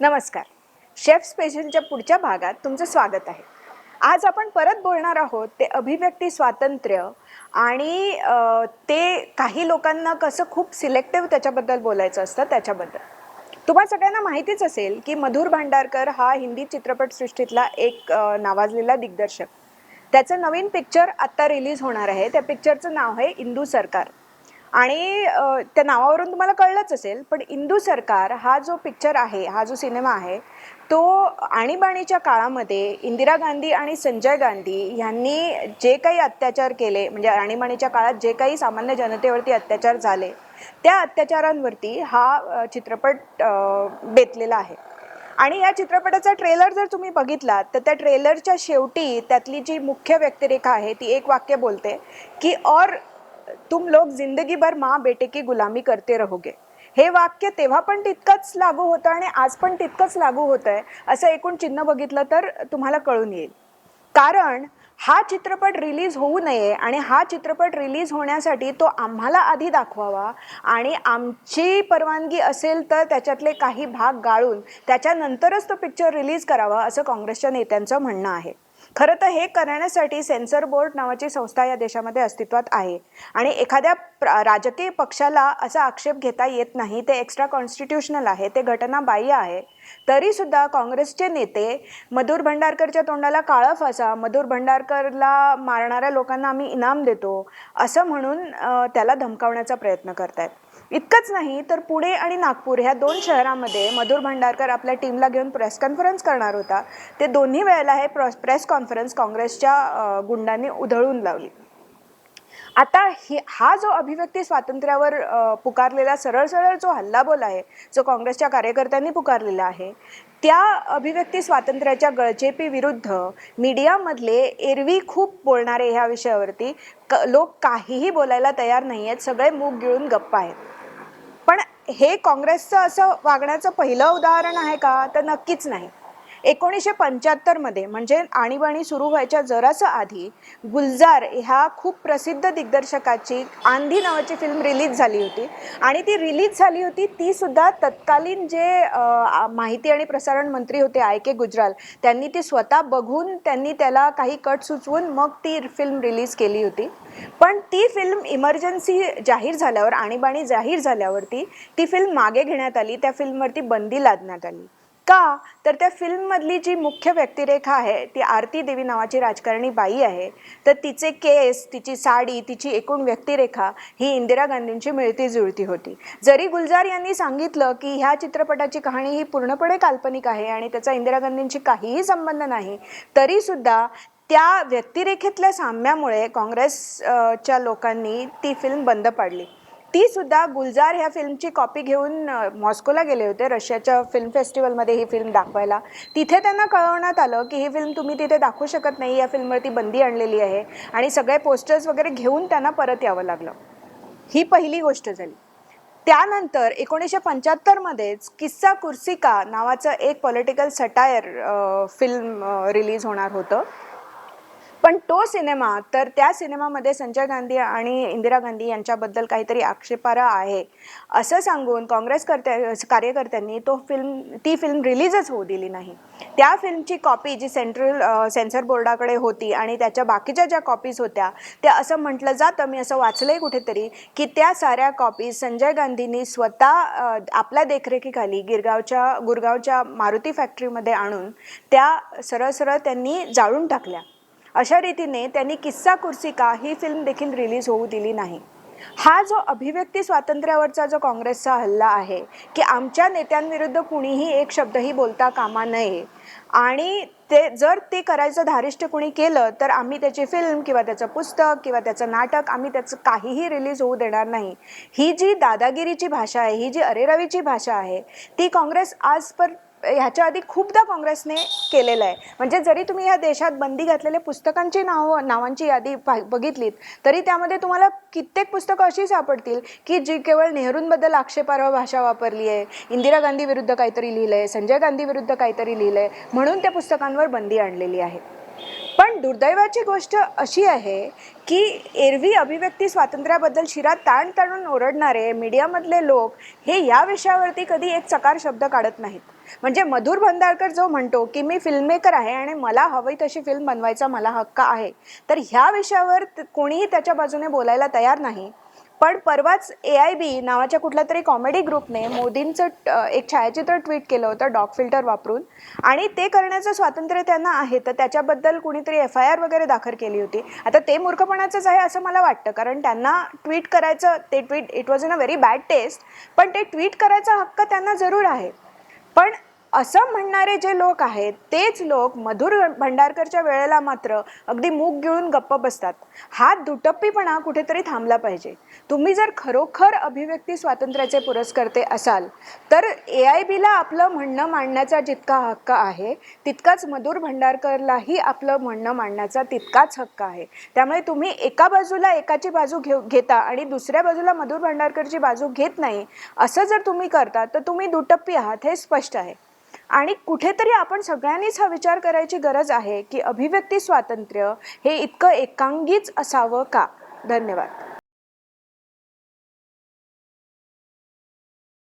नमस्कार. शेफ स्पेशलच्या पुढच्या भागात तुमचं स्वागत आहे. आज आपण परत बोलणार आहोत ते अभिव्यक्ती स्वातंत्र्य आणि ते काही लोकांना कसं खूप सिलेक्टिव्ह त्याच्याबद्दल बोलायचं असतं त्याच्याबद्दल. तुम्हा सगळ्यांना माहितीच असेल की मधुर भांडारकर हा हिंदी चित्रपटसृष्टीतला एक नावाजलेला दिग्दर्शक. त्याचं नवीन पिक्चर आत्ता रिलीज होणार आहे. त्या पिक्चरचं नाव आहे इंदू सरकार. आणि त्या नावावरून तुम्हाला कळलंच असेल पण इंदू सरकार हा जो पिक्चर आहे हा जो सिनेमा आहे तो आणीबाणीच्या काळामध्ये इंदिरा गांधी आणि संजय गांधी यांनी जे काही अत्याचार केले म्हणजे आणीबाणीच्या काळात जे काही सामान्य जनतेवरती अत्याचार झाले त्या अत्याचारांवरती हा चित्रपट बेतलेला आहे. आणि या चित्रपटाचा ट्रेलर जर तुम्ही बघितलात तर त्या ट्रेलरच्या शेवटी त्यातली जी मुख्य व्यक्तिरेखा आहे ती एक वाक्य बोलते की और तुम लोग जिंदगी भर माँ बेटे की गुलामी करते रहोगे. हे वाक्य तेव्हा पण तितकंच लागू होतं आणि आज पण तितकंच लागू होतं आहे असं एकूण चिन्ह बघितलं तर तुम्हाला कळून येईल. कारण हा चित्रपट रिलीज होऊ नये आणि हा चित्रपट रिलीज होण्यासाठी तो आम्हाला आधी दाखवावा. आणि आमची परवानगी असेल तर त्याच्यातले काही भाग गाळून त्याच्यानंतरच तो पिक्चर रिलीज करावा असं काँग्रेसच्या नेत्यांचं म्हणणं आहे. खरं तर हे करण्यासाठी सेन्सर बोर्ड नावाची संस्था या देशामध्ये अस्तित्वात आहे. आणि एखाद्या प्र- राजकीय पक्षाला असा आक्षेप घेता येत नाही ते एक्स्ट्रा कॉन्स्टिट्युशनल आहे ते घटनाबाह्य आहे. तरीसुद्धा काँग्रेसचे नेते मधुर भंडारकरच्या तोंडाला काळं फासा मधुर भंडारकरला मारणाऱ्या लोकांना आम्ही इनाम देतो असं म्हणून त्याला धमकावण्याचा प्रयत्न करत आहेत इतकंच नाही तर पुणे आणि नागपूर ह्या दोन शहरामध्ये मधुर भंडारकर आपल्या टीमला घेऊन प्रेस कॉन्फरन्स करणार होता. ते दोन्ही वेळेला हे प्र- प्रेस कॉन्फरन्स काँग्रेसच्या गुंडांनी उधळून लावली. आता ही हा जो अभिव्यक्ती स्वातंत्र्यावर पुकारलेला सरळ सरळ जो हल्लाबोल आहे जो काँग्रेसच्या कार्यकर्त्यांनी पुकारलेला आहे त्या अभिव्यक्ती स्वातंत्र्याच्या गळचेपी विरुद्ध मीडियामधले एरवी खूप बोलणारे ह्या विषयावरती क लोक काहीही बोलायला तयार नाही आहेत सगळे मूग गिळून गप्पा आहेत. पण हे काँग्रेसचं असं वागण्याचं पहिलं उदाहरण आहे का? तर नक्कीच नाही. एकोणीसशे पंच्याहत्तरमध्ये म्हणजे आणीबाणी सुरू व्हायच्या जरासं आधी गुलजार ह्या खूप प्रसिद्ध दिग्दर्शकाची आंधी नावाची फिल्म रिलीज झाली होती. आणि ती रिलीज झाली होती ती सुद्धा तत्कालीन जे माहिती आणि प्रसारण मंत्री होते आय के गुजराल त्यांनी ती स्वतः बघून त्यांनी त्याला काही कट सुचवून मग ती फिल्म रिलीज केली होती. पण ती फिल्म इमर्जन्सी जाहीर झाल्यावर आणीबाणी जाहीर झाल्यावरती ती फिल्म मागे घेण्यात आली त्या फिल्मवरती बंदी लादण्यात आली. का? तर त्या फिल्ममधली जी मुख्य व्यक्तिरेखा आहे ती आरती देवी नावाची राजकारणी बाई आहे. तर तिचे केस तिची साडी तिची एकूण व्यक्तिरेखा ही इंदिरा गांधींची मिळती जुळती होती. जरी गुलजार यांनी सांगितलं की ह्या चित्रपटाची कहाणी ही पूर्णपणे काल्पनिक आहे आणि त्याचा इंदिरा गांधींशी काहीही संबंध नाही तरीसुद्धा त्या व्यक्तिरेखेतल्या साम्यामुळे काँग्रेसच्या लोकांनी ती फिल्म बंद पाडली. ती सुद्धा गुलजार ह्या फिल्मची कॉपी घेऊन मॉस्कोला गेले होते रशियाच्या फिल्म फेस्टिवलमध्ये ही फिल्म दाखवायला. तिथे त्यांना कळवण्यात आलं की ही फिल्म तुम्ही तिथे दाखवू शकत नाही या फिल्मवरती बंदी आणलेली आहे. आणि सगळे पोस्टर्स वगैरे घेऊन त्यांना परत यावं लागलं. ही पहिली गोष्ट झाली. त्यानंतर एकोणीसशे पंच्याहत्तरमध्येच किस्सा कुर्सिका नावाचं एक पॉलिटिकल सटायर फिल्म रिलीज होणार होतं. पण तो सिनेमा तर त्या सिनेमामध्ये संजय गांधी आणि इंदिरा गांधी यांच्याबद्दल काहीतरी आक्षेपार्ह आहे. असं सांगून काँग्रेस कर्त्या कार्यकर्त्यांनी तो फिल्म ती फिल्म रिलीजच होऊ दिली नाही. त्या फिल्मची कॉपी जी सेंट्रल सेन्सर बोर्डाकडे होती आणि त्याच्या बाकीच्या ज्या कॉपीज होत्या त्या असं म्हटलं जातं मी असं वाचलंय कुठेतरी की त्या साऱ्या कॉपीज संजय गांधींनी स्वतः आपल्या देखरेखीखाली गिरगावच्या गुरगावच्या मारुती फॅक्टरीमध्ये आणून त्या सरळ सरळ त्यांनी जाळून टाकल्या. अशा रीतीने त्यांनी किस्सा कुर्सिका ही फिल्म देखील रिलीज होऊ दिली नाही. हा जो अभिव्यक्ती स्वातंत्र्यावरचा जो काँग्रेसचा हल्ला आहे की आमच्या नेत्यांविरुद्ध कुणीही एक शब्दही बोलता कामा नये. आणि ते जर ते करायचं धारिष्ट कुणी केलं तर आम्ही त्याची फिल्म किंवा त्याचं पुस्तक किंवा त्याचं नाटक आम्ही त्याचं काहीही रिलीज होऊ देणार नाही. ही जी दादागिरीची भाषा आहे ही जी अरेरवीची भाषा आहे ती काँग्रेस आज पर ह्याच्या आधी खूपदा काँग्रेसने केलेलं आहे. म्हणजे जरी तुम्ही या देशात बंदी घातलेल्या पुस्तकांची नाव नावांची यादी पा- बघितलीत तरी त्यामध्ये तुम्हाला कित्येक पुस्तकं अशी सापडतील की जी केवळ नेहरूंबद्दल आक्षेपार्ह भाषा वापरली आहे. इंदिरा गांधी विरुद्ध काहीतरी लिहिलं आहे संजय गांधी विरुद्ध काहीतरी लिहिलं आहे म्हणून त्या पुस्तकांवर बंदी आणलेली आहे. पण दुर्दैवाची गोष्ट अशी आहे की एरवी अभिव्यक्ती स्वातंत्र्याबद्दल शिरा ताण ताणून ओरडणारे मीडियामधले लोक हे या विषयावरती कधी एक चकार शब्द काढत नाहीत. म्हणजे मधुर भंडारकर जो म्हणतो की मी फिल्ममेकर आहे आणि मला हवी तशी फिल्म बनवायचा मला हक्क आहे तर ह्या विषयावर कोणीही त्याच्या बाजूने बोलायला तयार नाही. पण परवाच ए आय बी नावाच्या कुठल्या तरी कॉमेडी ग्रुपने मोदींचं एक छायाचित्र ट्विट केलं होतं डॉग फिल्टर वापरून. आणि ते करण्याचं स्वातंत्र्य त्यांना आहे तर त्याच्याबद्दल कुणीतरी एफ आय आर वगैरे दाखल केली होती. आता ते मूर्खपणाचंच आहे असं मला वाटतं कारण त्यांना ट्विट करायचं ते tweet it was in a very bad taste पण ते ट्विट करायचा हक्क त्यांना जरूर आहे. पण असं म्हणणारे जे लोक आहेत तेच लोक मधुर भंडारकरच्या वेळेला मात्र अगदी मूग गिळून गप्प बसतात. हा दुटप्पीपणा कुठेतरी थांबला पाहिजे. तुम्ही जर खरोखर अभिव्यक्ती स्वातंत्र्याचे पुरस्कर्ते असाल तर ए आय बीला आपलं म्हणणं मांडण्याचा जितका हक्क आहे तितकाच मधुर भंडारकरलाही आपलं म्हणणं मांडण्याचा तितकाच हक्क आहे. त्यामुळे तुम्ही एका बाजूला एकाची बाजू घेऊ घेता आणि दुसऱ्या बाजूला मधुर भंडारकरची बाजू घेत नाही असं जर तुम्ही करता तर तुम्ही दुटप्पी आहात हे स्पष्ट आहे. आणि कुठेतरी आपण सगळ्यांनीच हा विचार करायची गरज आहे की अभिव्यक्ती स्वातंत्र्य हे इतकं एकांगीच असावं का? धन्यवाद.